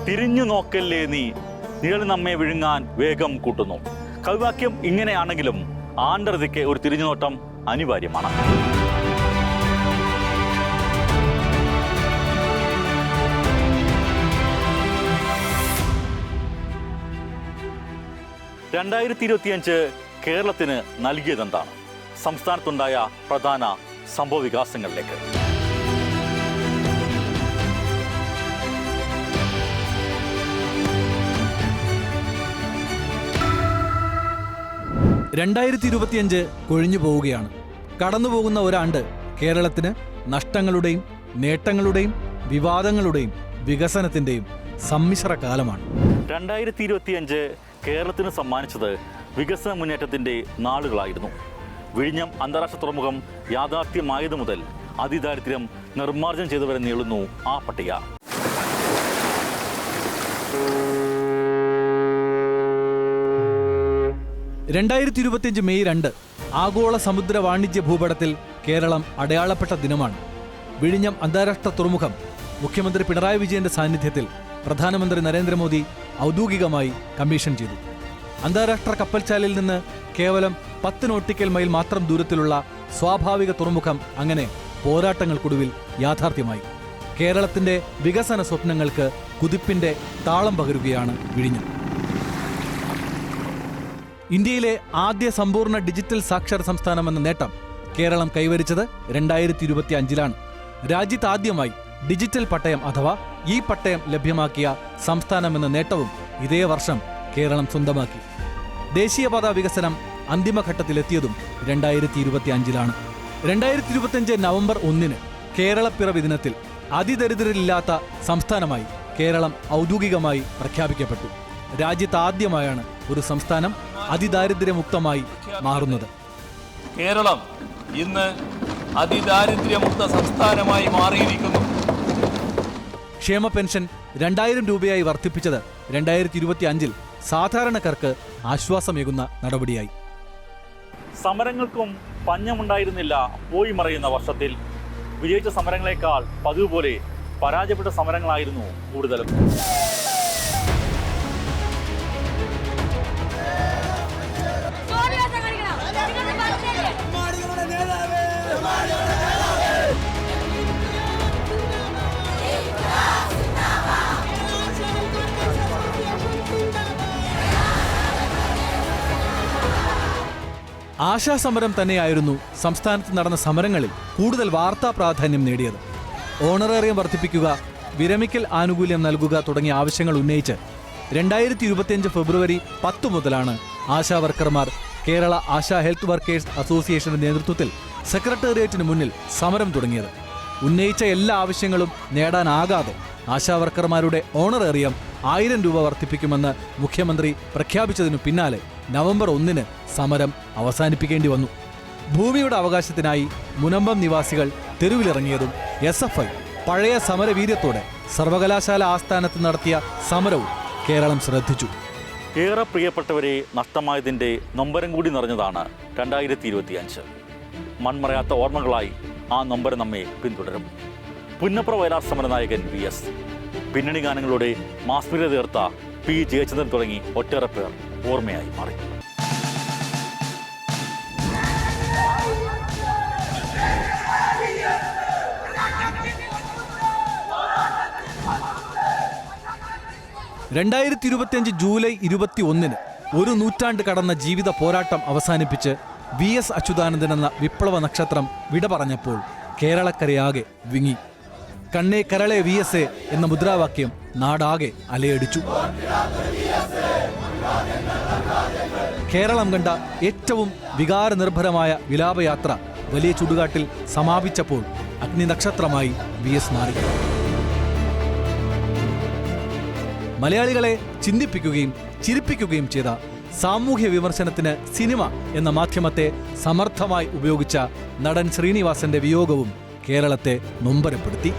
തിരിഞ്ഞു നോക്കല്ലേ നീ? നിഴൽ നമ്മെ വിഴുങ്ങാൻ വേഗം കൂട്ടുന്നു. കവിവാക്യം ഇങ്ങനെയാണെങ്കിലും ആണ്ടർതിക്ക് ഒരു തിരിഞ്ഞുനോട്ടം അനിവാര്യമാണ്. രണ്ടായിരത്തി ഇരുപത്തിയഞ്ച് കേരളത്തിന് നൽകിയതെന്താണ്? സംസ്ഥാനത്തുണ്ടായ പ്രധാന സംഭവ വികാസങ്ങളിലേക്ക് രണ്ടായിരത്തി ഇരുപത്തിയഞ്ച് കൊഴിഞ്ഞു പോവുകയാണ്. കടന്നുപോകുന്ന ഒരാണ്ട് കേരളത്തിന് നഷ്ടങ്ങളുടെയും നേട്ടങ്ങളുടെയും വിവാദങ്ങളുടെയും വികസനത്തിന്റെയും സമ്മിശ്ര കാലമാണ്. രണ്ടായിരത്തി ഇരുപത്തിയഞ്ച് കേരളത്തിന് സമ്മാനിച്ചത് വികസന മുന്നേറ്റത്തിന്റെ നാളുകളായിരുന്നു. വിഴിഞ്ഞം അന്താരാഷ്ട്ര തുറമുഖം യാഥാർത്ഥ്യമായതു മുതൽ അതിദാരിദ്ര്യം നിർമ്മാർജനം ചെയ്തുവരെ നീളുന്നു ആ പട്ടിക. രണ്ടായിരത്തി ഇരുപത്തിയഞ്ച് മെയ് രണ്ട് ആഗോള സമുദ്ര വാണിജ്യ ഭൂപടത്തിൽ കേരളം അടയാളപ്പെട്ട ദിനമാണ്. വിഴിഞ്ഞം അന്താരാഷ്ട്ര തുറമുഖം മുഖ്യമന്ത്രി പിണറായി വിജയന്റെ സാന്നിധ്യത്തിൽ പ്രധാനമന്ത്രി നരേന്ദ്രമോദി ഔദ്യോഗികമായി കമ്മീഷൻ ചെയ്തു. അന്താരാഷ്ട്ര കപ്പൽച്ചാലിൽ നിന്ന് കേവലം പത്ത് നോട്ടിക്കൽ മൈൽ മാത്രം ദൂരത്തിലുള്ള സ്വാഭാവിക തുറമുഖം അങ്ങനെ പോരാട്ടങ്ങൾക്കൊടുവിൽ യാഥാർത്ഥ്യമായി. കേരളത്തിന്റെ വികസന സ്വപ്നങ്ങൾക്ക് കുതിപ്പിന്റെ താളം പകരുകയാണ് വിഴിഞ്ഞം. ഇന്ത്യയിലെ ആദ്യ സമ്പൂർണ ഡിജിറ്റൽ സാക്ഷര സംസ്ഥാനമെന്ന നേട്ടം കേരളം കൈവരിച്ചത് രണ്ടായിരത്തി ഇരുപത്തി അഞ്ചിലാണ് രാജ്യത്ത് ആദ്യമായി ഡിജിറ്റൽ പട്ടയം അഥവാ ഈ പട്ടയം ലഭ്യമാക്കിയ സംസ്ഥാനമെന്ന നേട്ടവും ഇതേ വർഷം കേരളം സ്വന്തമാക്കി. ദേശീയപാത വികസനം അന്തിമഘട്ടത്തിലെത്തിയതും രണ്ടായിരത്തി ഇരുപത്തി അഞ്ചിലാണ് രണ്ടായിരത്തി ഇരുപത്തിയഞ്ച് നവംബർ ഒന്നിന് കേരളപ്പിറവി ദിനത്തിൽ അതിദരിദ്രരില്ലാത്ത സംസ്ഥാനമായി കേരളം ഔദ്യോഗികമായി പ്രഖ്യാപിക്കപ്പെട്ടു. രാജ്യത്ത് ആദ്യമായാണ് ഒരു സംസ്ഥാനം അതിദാരിദ്ര്യമുക്തമായി മാറുന്നത്. കേരളം ഇന്ന് അതിദാരിദ്ര്യമുക്ത സംസ്ഥാനമായി മാറിയിരിക്കുന്നു. ക്ഷേമ പെൻഷൻ രണ്ടായിരം രൂപയായി വർദ്ധിപ്പിച്ചത് രണ്ടായിരത്തി ഇരുപത്തി അഞ്ചിൽ സാധാരണക്കാർക്ക് ആശ്വാസമേകുന്ന നടപടിയായി. സമരങ്ങൾക്കും പഞ്ഞമുണ്ടായിരുന്നില്ല പോയി മറയുന്ന വർഷത്തിൽ. വിജയിച്ച സമരങ്ങളെക്കാൾ പതിവ് പോലെ പരാജയപ്പെട്ട സമരങ്ങളായിരുന്നു കൂടുതലും. ആശാസമരം തന്നെയായിരുന്നു സംസ്ഥാനത്ത് നടന്ന സമരങ്ങളിൽ കൂടുതൽ വാർത്താ പ്രാധാന്യം നേടിയത്. ഓണറേറിയം വർദ്ധിപ്പിക്കുക വിരമിക്കൽ ആനുകൂല്യം നൽകുക തുടങ്ങിയ ആവശ്യങ്ങൾ ഉന്നയിച്ച് രണ്ടായിരത്തി ഇരുപത്തിയഞ്ച് ഫെബ്രുവരി പത്ത് മുതലാണ് ആശാ വർക്കർമാർ കേരള ആശാ ഹെൽത്ത് വർക്കേഴ്സ് അസോസിയേഷന്റെ നേതൃത്വത്തിൽ സെക്രട്ടേറിയറ്റിന് മുന്നിൽ സമരം തുടങ്ങിയത്. ഉന്നയിച്ച എല്ലാ ആവശ്യങ്ങളും നേടാനാകാതെ ആശാ വർക്കർമാരുടെ ഓണറേറിയം ആയിരം രൂപ വർദ്ധിപ്പിക്കുമെന്ന് മുഖ്യമന്ത്രി പ്രഖ്യാപിച്ചതിനു പിന്നാലെ നവംബർ ഒന്നിന് സമരം അവസാനിപ്പിക്കേണ്ടി വന്നു. ഭൂമിയുടെ അവകാശത്തിനായി മുനമ്പം നിവാസികൾ തെരുവിലിറങ്ങിയതും എസ് എഫ് ഐ പഴയ സമരവീര്യത്തോടെ സർവകലാശാല ആസ്ഥാനത്ത് നടത്തിയ സമരവും കേരളം ശ്രദ്ധിച്ചു. ഏറെ പ്രിയപ്പെട്ടവരെ നഷ്ടമായതിന്റെ നൊമ്പരം കൂടി നിറഞ്ഞതാണ് രണ്ടായിരത്തി ഇരുപത്തിയഞ്ച് മൺമറയാത്ത ഓർമ്മകളായി ആ നൊമ്പരം നമ്മെ പിന്തുടരും. പുന്നപ്ര വയലാർ സമരനായകൻ വി എസ്. പിന്നണി ഗാനങ്ങളുടെ മാസ്മീര തീർത്ത പി ജയചന്ദ്രൻ തുടങ്ങി ഒട്ടേറെ പേർ ഓർമ്മയായി മാറി. രണ്ടായിരത്തി ഇരുപത്തിയഞ്ച് ജൂലൈ ഇരുപത്തി ഒന്നിന് ഒരു നൂറ്റാണ്ട് കടന്ന ജീവിത പോരാട്ടം അവസാനിപ്പിച്ച് വി എസ് അച്യുതാനന്ദൻ എന്ന വിപ്ലവ നക്ഷത്രം വിട പറഞ്ഞപ്പോൾ കേരളക്കരയാകെ വിങ്ങി. കണ്ണേ കരളെ വി എസ് എ എന്ന മുദ്രാവാക്യം നാടാകെ അലയടിച്ചു. കേരളം കണ്ട ഏറ്റവും വികാരനിർഭരമായ വിലാപയാത്ര വലിയ ചുടുകാട്ടിൽ സമാപിച്ചപ്പോൾ അഗ്നിനക്ഷത്രമായി വി എസ് മാറി. മലയാളികളെ ചിന്തിപ്പിക്കുകയും ചിരിപ്പിക്കുകയും ചെയ്ത സാമൂഹ്യ വിമർശനത്തിന് സിനിമ എന്ന മാധ്യമത്തെ സമർത്ഥമായി ഉപയോഗിച്ച നടൻ ശ്രീനിവാസന്റെ വിയോഗവും കേരളത്തെ നൊമ്പരപ്പെടുത്തി.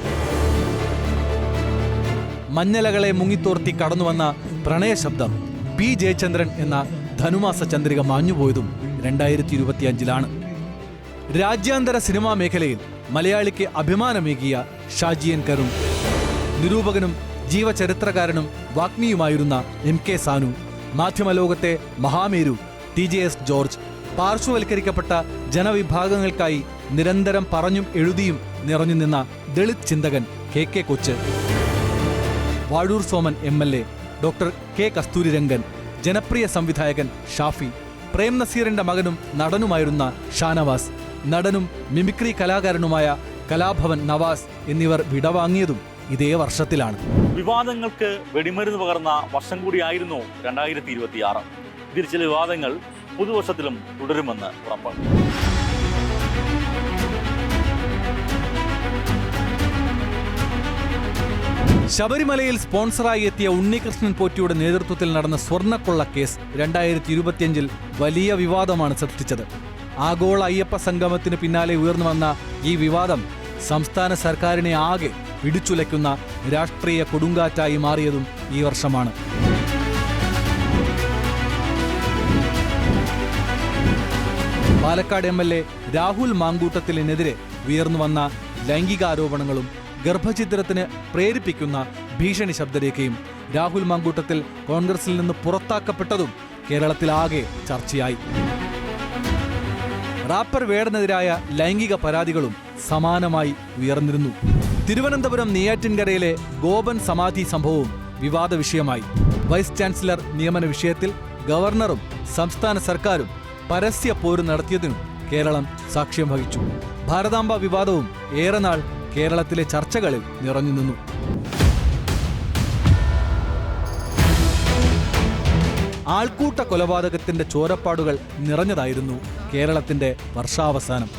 മഞ്ഞലകളെ മുങ്ങിത്തോർത്തി കടന്നുവന്ന പ്രണയശബ്ദം പി ജയചന്ദ്രൻ എന്ന ധനുമാസ ചന്ദ്രിക മാഞ്ഞുപോയതും രണ്ടായിരത്തി ഇരുപത്തിയഞ്ചിലാണ് രാജ്യാന്തര സിനിമാ മേഖലയിൽ മലയാളിക്ക് അഭിമാനമേകിയ ഷാജിയൻ കരുൺ നിരൂപകനും ജീവചരിത്രകാരനും വാഗ്മിയുമായിരുന്ന എം കെ സാനു മാധ്യമലോകത്തെ മഹാമേരു ടി ജെ എസ് ജോർജ് പാർശ്വവൽക്കരിക്കപ്പെട്ട ജനവിഭാഗങ്ങൾക്കായി നിരന്തരം പറഞ്ഞും എഴുതിയും നിറഞ്ഞു നിന്ന Dalit ചിന്തകൻ K K Kochu. Vazhoor Soman M L A doctor K Kasturirangan ജനപ്രിയ സംവിധായകൻ ഷാഫി പ്രേം നസീറിന്റെ മകനും നടനുമായിരുന്ന ഷാനവാസ് നടനും മിമിക്രി കലാകാരനുമായ കലാഭവൻ നവാസ് എന്നിവർ വിടവാങ്ങിയതും ഇതേ വർഷത്തിലാണ്. വിവാദങ്ങൾക്ക് വെടിമരുന്ന് പകർന്ന വർഷം കൂടിയായിരുന്നു രണ്ടായിരത്തി ഇരുപത്തിയാറ് ഇതിൽ ചില വിവാദങ്ങൾ പുതുവർഷത്തിലും തുടരുമെന്ന് ഉറപ്പാണ്. ശബരിമലയിൽ സ്പോൺസറായി എത്തിയ ഉണ്ണികൃഷ്ണൻ പോറ്റിയുടെ നേതൃത്വത്തിൽ നടന്ന സ്വർണക്കൊള്ള കേസ് രണ്ടായിരത്തി ഇരുപത്തിയഞ്ചിൽ വലിയ വിവാദമാണ് സൃഷ്ടിച്ചത്. ആഗോള അയ്യപ്പ സംഗമത്തിന് പിന്നാലെ ഉയർന്നു വന്ന ഈ വിവാദം സംസ്ഥാന സർക്കാരിനെ ആകെ പിടിച്ചുലയ്ക്കുന്ന രാഷ്ട്രീയ കൊടുങ്കാറ്റായി മാറിയതും ഈ വർഷമാണ്. Palakkad M L A Rahul മാങ്കൂട്ടത്തിലിനെതിരെ ഉയർന്നു വന്ന ലൈംഗികാരോപണങ്ങളും ഗർഭഛിദ്രത്തിന് പ്രേരിപ്പിക്കുന്ന ഭീഷണി ശബ്ദരേഖയും രാഹുൽ മാങ്കൂട്ടത്തിൽ കോൺഗ്രസിൽ നിന്ന് പുറത്താക്കപ്പെട്ടതും കേരളത്തിലാകെ ചർച്ചയായി. റാപ്പർ വേടനെതിരായ ലൈംഗിക പരാതികളും സമാനമായി ഉയർന്നിരുന്നു. തിരുവനന്തപുരം നെയ്യാറ്റിൻകരയിലെ ഗോപൻ സമാധി സംഭവവും വിവാദ വിഷയമായി വൈസ് ചാൻസലർ നിയമന വിഷയത്തിൽ ഗവർണറും സംസ്ഥാന സർക്കാരും പരസ്യ പോര് നടത്തിയതിനും കേരളം സാക്ഷ്യം വഹിച്ചു. ഭാരതാംബ വിവാദവും ഏറെ നാൾ കേരളത്തിലെ ചർച്ചകളിൽ നിറഞ്ഞു നിന്നു. ആൾക്കൂട്ട കൊലപാതകത്തിന്റെ ചോരപ്പാടുകൾ നിറഞ്ഞതായിരുന്നു കേരളത്തിന്റെ വർഷാവസാനം.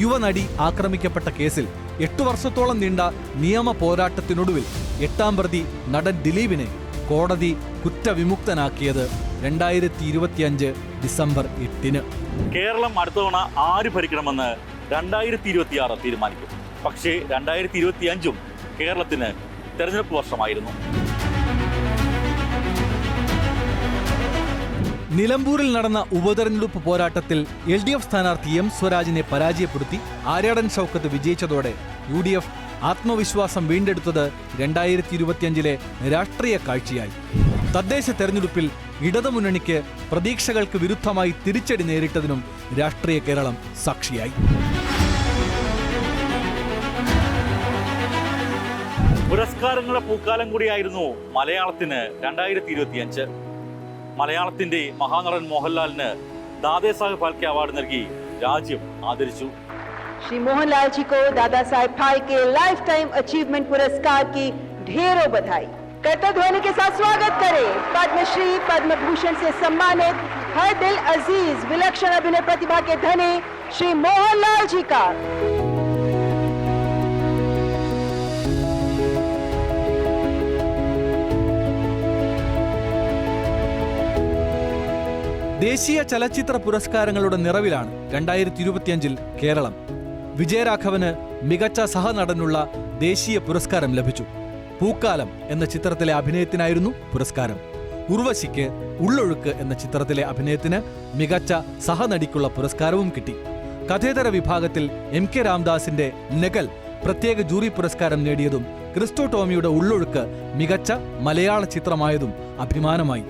യുവനടി ആക്രമിക്കപ്പെട്ട കേസിൽ എട്ടു വർഷത്തോളം നീണ്ട നിയമ പോരാട്ടത്തിനൊടുവിൽ എട്ടാം പ്രതി നടൻ ദിലീപിനെ കോടതി കുറ്റവിമുക്തനാക്കിയത് രണ്ടായിരത്തി ഇരുപത്തിയഞ്ച് ഡിസംബർ എട്ടിന്. കേരളം അടുത്ത തവണ ആര് ഭരിക്കണമെന്ന് രണ്ടായിരത്തി ഇരുപത്തിയാറ് തീരുമാനിക്കും. പക്ഷേ രണ്ടായിരത്തി ഇരുപത്തി അഞ്ചും കേരളത്തിന് തെരഞ്ഞെടുപ്പ് വർഷമായിരുന്നു. നിലമ്പൂരിൽ നടന്ന ഉപതെരഞ്ഞെടുപ്പ് പോരാട്ടത്തിൽ എൽ ഡി എഫ് സ്ഥാനാർത്ഥി എം സ്വരാജിനെ പരാജയപ്പെടുത്തി ആര്യാടൻ ഷൗക്കത്ത് വിജയിച്ചതോടെ യു ഡി എഫ് ആത്മവിശ്വാസം വീണ്ടെടുത്തത് രണ്ടായിരത്തി ഇരുപത്തിയഞ്ചിലെ രാഷ്ട്രീയ കാഴ്ചയായി. തദ്ദേശ തെരഞ്ഞെടുപ്പിൽ ഇടതുമുന്നണിക്ക് പ്രതീക്ഷകൾക്ക് വിരുദ്ധമായി തിരിച്ചടി നേരിട്ടതിനും രാഷ്ട്രീയ കേരളം സാക്ഷിയായി. പുരസ്കാരങ്ങളുടെ പൂക്കാലം കൂടിയായിരുന്നു മലയാളത്തിന് രണ്ടായിരത്തി ഇരുപത്തിയഞ്ച് മലയാളത്തിന്റെ മഹാനടൻ മോഹൻലാലിന് ദാദേ സാഹിബ് ഫാൽക്കെ അവാർഡ് നൽകി രാജ്യം ആദരിച്ചു श्री मोहनलाल जी को Dada Saheb Phalke lifetime achievement पुरस्कार की ढेरों बधाई कर्तव्य ध्वनि के साथ स्वागत करें पद्मश्री पद्म भूषण से सम्मानित हर दिल अजीज विलक्षण अभिनय प्रतिभा के धनी श्री मोहनलाल जी का ദേശീയ ചലച്ചിത്ര പുരസ്കാരങ്ങളുടെ നിറവിലാണ് രണ്ടായിരത്തി ഇരുപത്തിയഞ്ചിൽ കേരളം. വിജയരാഘവന് മികച്ച സഹനടനുള്ള ദേശീയ പുരസ്കാരം ലഭിച്ചു. പൂക്കാലം എന്ന ചിത്രത്തിലെ അഭിനയത്തിനായിരുന്നു പുരസ്കാരം. ഉർവശിക്ക് ഉള്ളൊഴുക്ക് എന്ന ചിത്രത്തിലെ അഭിനയത്തിന് മികച്ച സഹനടിക്കുള്ള പുരസ്കാരവും കിട്ടി. കഥേതര വിഭാഗത്തിൽ എം കെ രാംദാസിന്റെ നെഗൽ പ്രത്യേക ജൂറി പുരസ്കാരം നേടിയതും ക്രിസ്റ്റോ ടോമിയുടെ ഉള്ളൊഴുക്ക് മികച്ച മലയാള ചിത്രമായതും അഭിമാനമായി.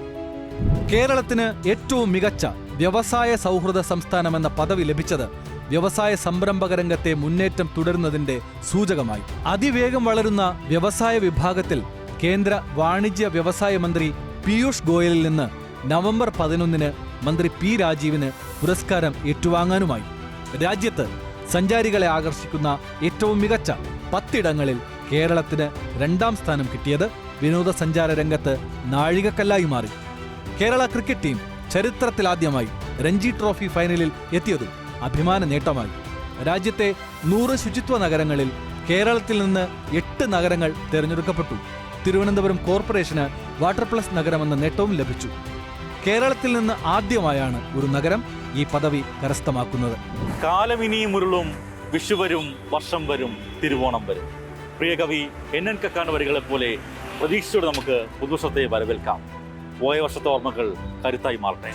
കേരളത്തിന് ഏറ്റവും മികച്ച വ്യവസായ സൗഹൃദ സംസ്ഥാനമെന്ന പദവി ലഭിച്ചത് വ്യവസായ സംരംഭക രംഗത്തെ മുന്നേറ്റം തുടരുന്നതിന്റെ സൂചകമായി. അതിവേഗം വളരുന്ന വ്യവസായ വിഭാഗത്തിൽ കേന്ദ്ര വാണിജ്യ വ്യവസായ മന്ത്രി പീയൂഷ് ഗോയലിൽ നിന്ന് നവംബർ പതിനൊന്നിന് മന്ത്രി പി രാജീവിന് പുരസ്കാരം ഏറ്റുവാങ്ങാനുമായി. രാജ്യത്ത് സഞ്ചാരികളെ ആകർഷിക്കുന്ന ഏറ്റവും മികച്ച പത്തിടങ്ങളിൽ കേരളത്തിന് രണ്ടാം സ്ഥാനം കിട്ടിയത് വിനോദസഞ്ചാര രംഗത്ത് നാഴികക്കല്ലായി മാറി. കേരള ക്രിക്കറ്റ് ടീം ചരിത്രത്തിലാദ്യമായി രഞ്ജി ട്രോഫി ഫൈനലിൽ എത്തിയതും അഭിമാന നേട്ടമായി. രാജ്യത്തെ നൂറ് ശുചിത്വ നഗരങ്ങളിൽ കേരളത്തിൽ നിന്ന് എട്ട് നഗരങ്ങൾ തിരഞ്ഞെടുക്കപ്പെട്ടു. തിരുവനന്തപുരം കോർപ്പറേഷന് വാട്ടർ പ്ലസ് നഗരമെന്ന നേട്ടവും ലഭിച്ചു. കേരളത്തിൽ നിന്ന് ആദ്യമായാണ് ഒരു നഗരം ഈ പദവി കരസ്ഥമാക്കുന്നത്. കാലം ഇനിയും ഉരുളും വിഷു വരും വർഷം വരും തിരുവോണം വരും. പ്രിയ കവി എൻ എൻ കക്കാണ് വരികളെ പോലെ പ്രതീക്ഷയോടെ നമുക്ക് പുതുവർഷത്തെ വരവേൽക്കാം. പോയ വർഷത്തെ ഓർമ്മകൾ കരുത്തായി മാറട്ടെ.